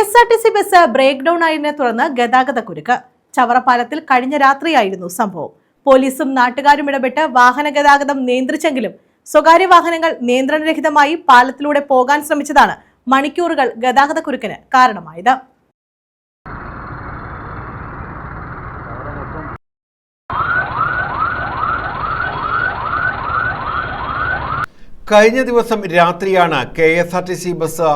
S R T C bus breakdown ആയതിനെ തുടർന്ന് ഗതാഗത കുരുക്ക്. ചവറപ്പാലത്തിൽ കഴിഞ്ഞ രാത്രിയായിരുന്നു സംഭവം. പോലീസും നാട്ടുകാരും ഇടപെട്ട് വാഹന ഗതാഗതം നിയന്ത്രിച്ചെങ്കിലും സ്വകാര്യ വാഹനങ്ങൾ നിയന്ത്രണരഹിതമായി പാലത്തിലൂടെ പോകാൻ ശ്രമിച്ചതാണ് മണിക്കൂറുകൾ ഗതാഗത കുരുക്കിന് കാരണമായത്. കഴിഞ്ഞ ദിവസം രാത്രിയാണ് K S R T C bus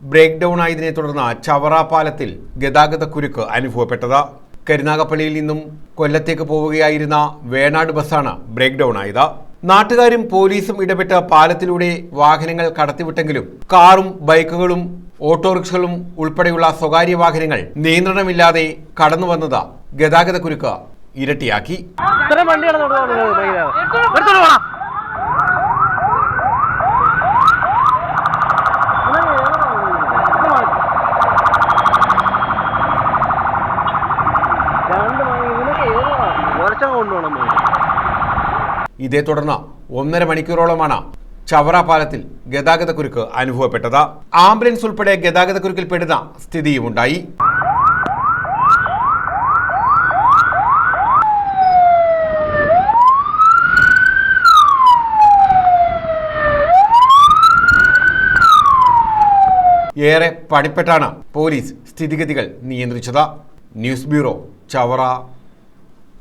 breakdown ആയതിനെ തുടർന്ന് ചവറ പാലത്തിൽ ഗതാഗത കുരുക്ക് അനുഭവപ്പെട്ടത്. കരുനാഗപ്പള്ളിയിൽ നിന്നും കൊല്ലത്തേക്ക് പോവുകയായിരുന്ന വേണാട് ബസ്സാണ് ബ്രേക്ക് ഡൗൺ ആയത്. നാട്ടുകാരും പോലീസും ഇടപെട്ട് പാലത്തിലൂടെ വാഹനങ്ങൾ കടത്തിവിട്ടെങ്കിലും കാറും ബൈക്കുകളും ഓട്ടോറിക്ഷകളും ഉൾപ്പെടെയുള്ള സ്വകാര്യ വാഹനങ്ങൾ നിയന്ത്രണമില്ലാതെ കടന്നു വന്നത് ഗതാഗത കുരുക്ക് ഇരട്ടിയാക്കി. ഇതേ തുടർന്ന് ഒന്നര മണിക്കൂറോളമാണ് ചവറ പാലത്തിൽ ഗതാഗത കുരുക്ക് അനുഭവപ്പെട്ടത്. ആംബുലൻസ് ഉൾപ്പെടെ ഗതാഗത കുരുക്കിൽ പെടുന്ന സ്ഥിതിയുമുണ്ടായി ഏറെ പണിപ്പെട്ടാണ് പോലീസ് സ്ഥിതിഗതികൾ നിയന്ത്രിച്ചത്. News bureau Chavara.